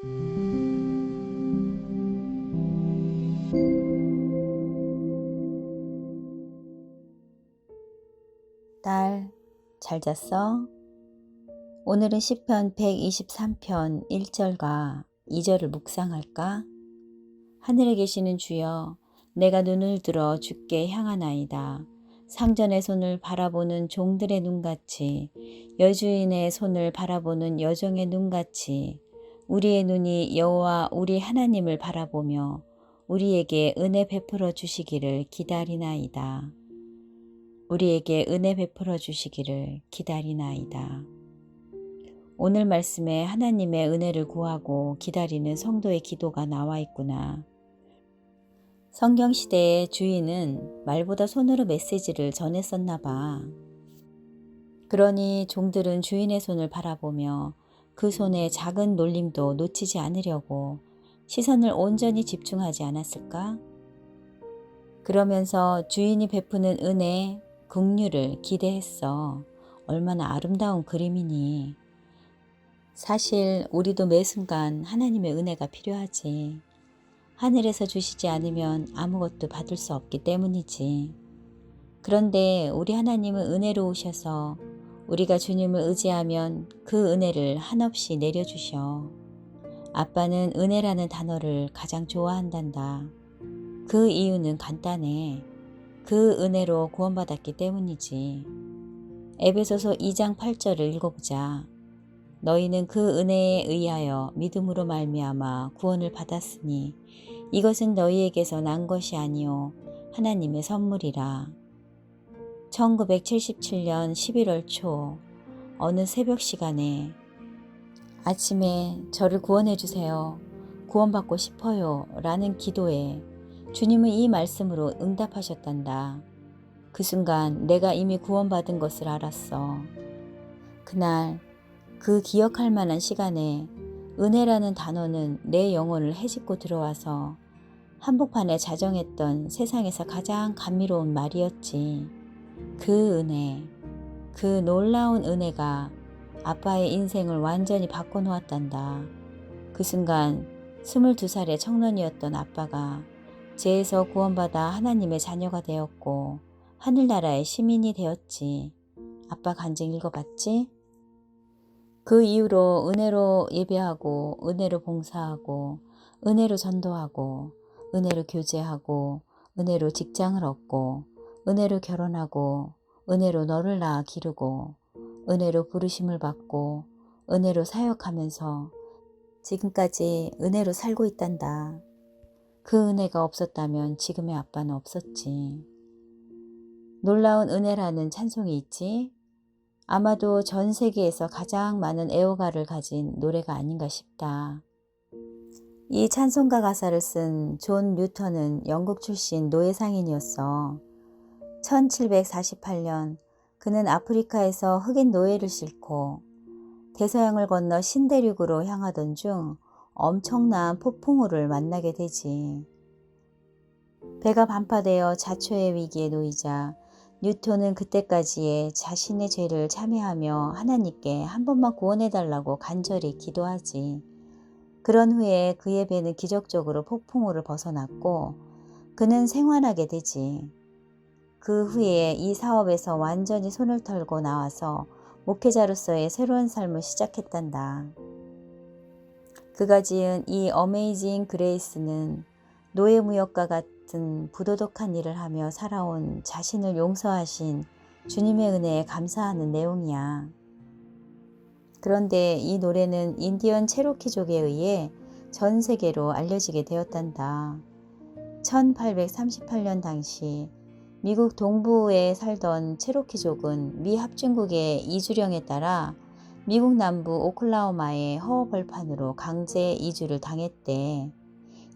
딸, 잘 잤어? 오늘은 시편 123편 1절과 2절을 묵상할까? 하늘에 계시는 주여, 내가 눈을 들어 주께 향하나이다. 상전의 손을 바라보는 종들의 눈같이, 여주인의 손을 바라보는 여종의 눈같이, 우리의 눈이 여호와 우리 하나님을 바라보며 우리에게 은혜 베풀어 주시기를 기다리나이다. 우리에게 은혜 베풀어 주시기를 기다리나이다. 오늘 말씀에 하나님의 은혜를 구하고 기다리는 성도의 기도가 나와 있구나. 성경 시대의 주인은 말보다 손으로 메시지를 전했었나 봐. 그러니 종들은 주인의 손을 바라보며 그 손의 작은 놀림도 놓치지 않으려고 시선을 온전히 집중하지 않았을까? 그러면서 주인이 베푸는 은혜, 긍휼을 기대했어. 얼마나 아름다운 그림이니. 사실 우리도 매 순간 하나님의 은혜가 필요하지. 하늘에서 주시지 않으면 아무것도 받을 수 없기 때문이지. 그런데 우리 하나님은 은혜로우셔서 우리가 주님을 의지하면 그 은혜를 한없이 내려주셔. 아빠는 은혜라는 단어를 가장 좋아한단다. 그 이유는 간단해. 그 은혜로 구원받았기 때문이지. 에베소서 2장 8절을 읽어보자. 너희는 그 은혜에 의하여 믿음으로 말미암아 구원을 받았으니 이것은 너희에게서 난 것이 아니요 하나님의 선물이라. 1977년 11월 초 어느 새벽 시간에 아침에 저를 구원해 주세요. 구원받고 싶어요. 라는 기도에 주님은 이 말씀으로 응답하셨단다. 그 순간 내가 이미 구원받은 것을 알았어. 그날 그 기억할 만한 시간에 은혜라는 단어는 내 영혼을 헤집고 들어와서 한복판에 자정했던 세상에서 가장 감미로운 말이었지. 그 은혜, 그 놀라운 은혜가 아빠의 인생을 완전히 바꿔놓았단다. 그 순간 22살의 청년이었던 아빠가 죄에서 구원받아 하나님의 자녀가 되었고 하늘나라의 시민이 되었지. 아빠 간증 읽어봤지? 그 이후로 은혜로 예배하고 은혜로 봉사하고 은혜로 전도하고 은혜로 교제하고 은혜로 직장을 얻고 은혜로 결혼하고 은혜로 너를 낳아 기르고 은혜로 부르심을 받고 은혜로 사역하면서 지금까지 은혜로 살고 있단다. 그 은혜가 없었다면 지금의 아빠는 없었지. 놀라운 은혜라는 찬송이 있지? 아마도 전 세계에서 가장 많은 애호가를 가진 노래가 아닌가 싶다. 이 찬송가 가사를 쓴 존 뉴턴은 영국 출신 노예 상인이었어. 1748년 그는 아프리카에서 흑인 노예를 싣고 대서양을 건너 신대륙으로 향하던 중 엄청난 폭풍우를 만나게 되지. 배가 반파되어 자초의 위기에 놓이자 뉴턴은 그때까지의 자신의 죄를 참회하며 하나님께 한 번만 구원해달라고 간절히 기도하지. 그런 후에 그의 배는 기적적으로 폭풍우를 벗어났고 그는 생활하게 되지. 그 후에 이 사업에서 완전히 손을 털고 나와서 목회자로서의 새로운 삶을 시작했단다. 그가 지은 이 어메이징 그레이스는 노예무역과 같은 부도덕한 일을 하며 살아온 자신을 용서하신 주님의 은혜에 감사하는 내용이야. 그런데 이 노래는 인디언 체로키족에 의해 전 세계로 알려지게 되었단다. 1838년 당시 미국 동부에 살던 체로키족은 미 합중국의 이주령에 따라 미국 남부 오클라호마의 허허벌판으로 강제 이주를 당했대.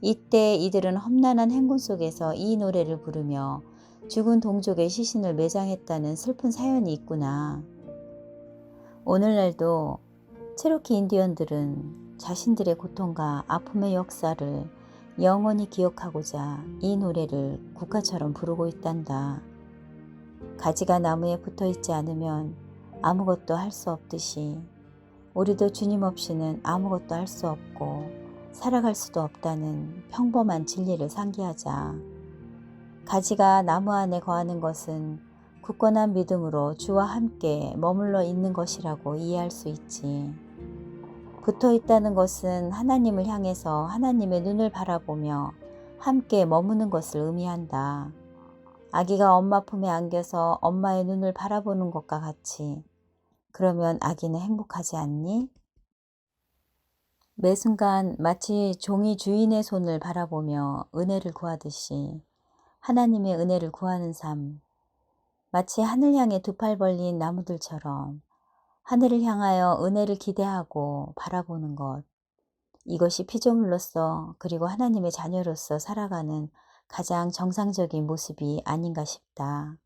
이때 이들은 험난한 행군 속에서 이 노래를 부르며 죽은 동족의 시신을 매장했다는 슬픈 사연이 있구나. 오늘날도 체로키 인디언들은 자신들의 고통과 아픔의 역사를 영원히 기억하고자 이 노래를 국가처럼 부르고 있단다. 가지가 나무에 붙어 있지 않으면 아무것도 할 수 없듯이 우리도 주님 없이는 아무것도 할 수 없고 살아갈 수도 없다는 평범한 진리를 상기하자. 가지가 나무 안에 거하는 것은 굳건한 믿음으로 주와 함께 머물러 있는 것이라고 이해할 수 있지. 붙어 있다는 것은 하나님을 향해서 하나님의 눈을 바라보며 함께 머무는 것을 의미한다. 아기가 엄마 품에 안겨서 엄마의 눈을 바라보는 것과 같이 그러면 아기는 행복하지 않니? 매 순간 마치 종이 주인의 손을 바라보며 은혜를 구하듯이 하나님의 은혜를 구하는 삶, 마치 하늘 향해 두 팔 벌린 나무들처럼 하늘을 향하여 은혜를 기대하고 바라보는 것. 이것이 피조물로서 그리고 하나님의 자녀로서 살아가는 가장 정상적인 모습이 아닌가 싶다.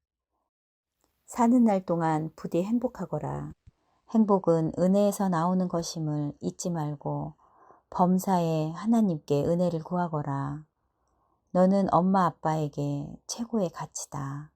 사는 날 동안 부디 행복하거라. 행복은 은혜에서 나오는 것임을 잊지 말고 범사에 하나님께 은혜를 구하거라. 너는 엄마 아빠에게 최고의 가치다.